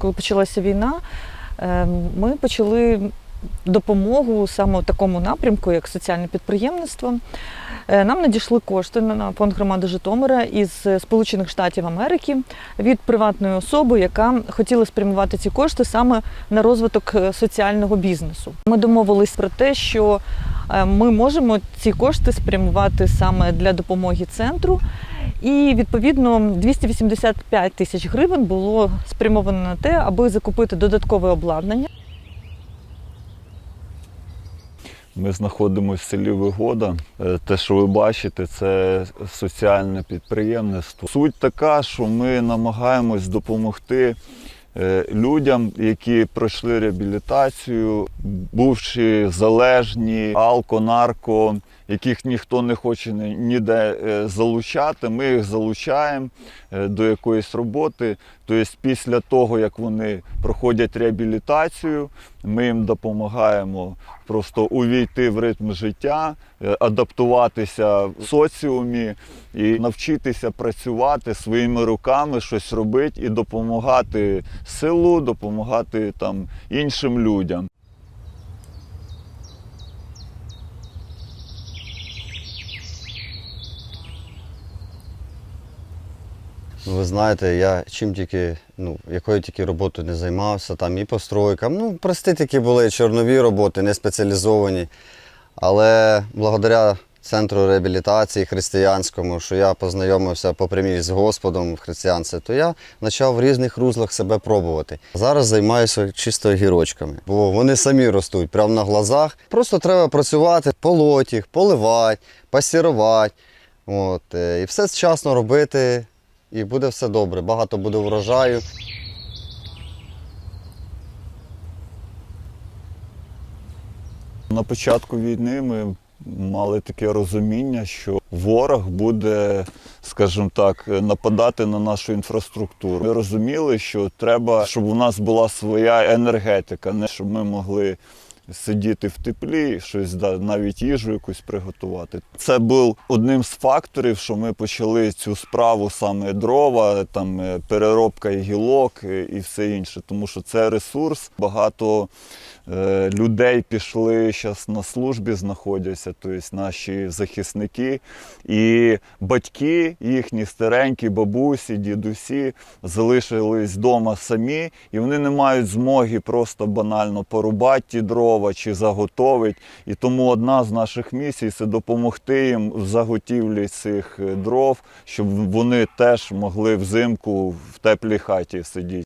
коли почалася війна, е, ми почали допомогу саме в такому напрямку, як соціальне підприємництво. Е, Нам надійшли кошти на- фонд громади Житомира із Сполучених Штатів Америки від приватної особи, яка хотіла спрямувати ці кошти саме на розвиток е, соціального бізнесу. Ми домовились про те, що е, ми можемо ці кошти спрямувати саме для допомоги центру. І відповідно 285 тисяч гривень було спрямовано на те, аби закупити додаткове обладнання. Ми знаходимося в селі Вигода. Е, Те, що ви бачите, це соціальне підприємництво. Суть така, що ми намагаємось допомогти е, людям, які пройшли реабілітацію, бувши залежні, алко, нарко, яких ніхто не хоче ніде е, залучати. Ми їх залучаємо е, до якоїсь роботи. Тобто, після того, як вони проходять реабілітацію, ми їм допомагаємо просто увійти в ритм життя, е, адаптуватися в соціумі і навчитися працювати своїми руками, щось робити і допомагати селу, допомагати там іншим людям. Ви знаєте, я чим тільки, ну, якою тільки роботою не займався, там і по стройкам. Ну, прості такі були чорнові роботи, не спеціалізовані. Але благодаря центру реабілітації християнському, що я познайомився по прямій з Господом в християнстві, то я почав в різних рузлах себе пробувати. Зараз займаюся чисто гірочками, бо вони самі ростуть прямо на глазах. Просто треба працювати, полоть їх, поливати, пасірувати. От, е, і все вчасно робити, і буде все добре. Багато буде врожаю. На початку війни ми мали таке розуміння, що ворог буде, скажімо так, нападати на нашу інфраструктуру. Ми розуміли, що треба, щоб у нас була своя енергетика, не щоб ми могли. Сидіти в теплі, щось навіть їжу якусь приготувати. Це був одним з факторів, що ми почали цю справу саме дрова, там е, переробка і гілок е, і все інше, тому що це ресурс. Багато е, людей пішли зараз на службі, знаходяться, тобто наші захисники, і батьки їхні старенькі, бабусі, дідусі залишились вдома самі, і вони не мають змоги просто банально порубати ті дрова чи заготовить. І тому одна з наших місій це допомогти їм в заготівлі цих е, дров, щоб вони теж могли взимку в теплій хаті сидіти.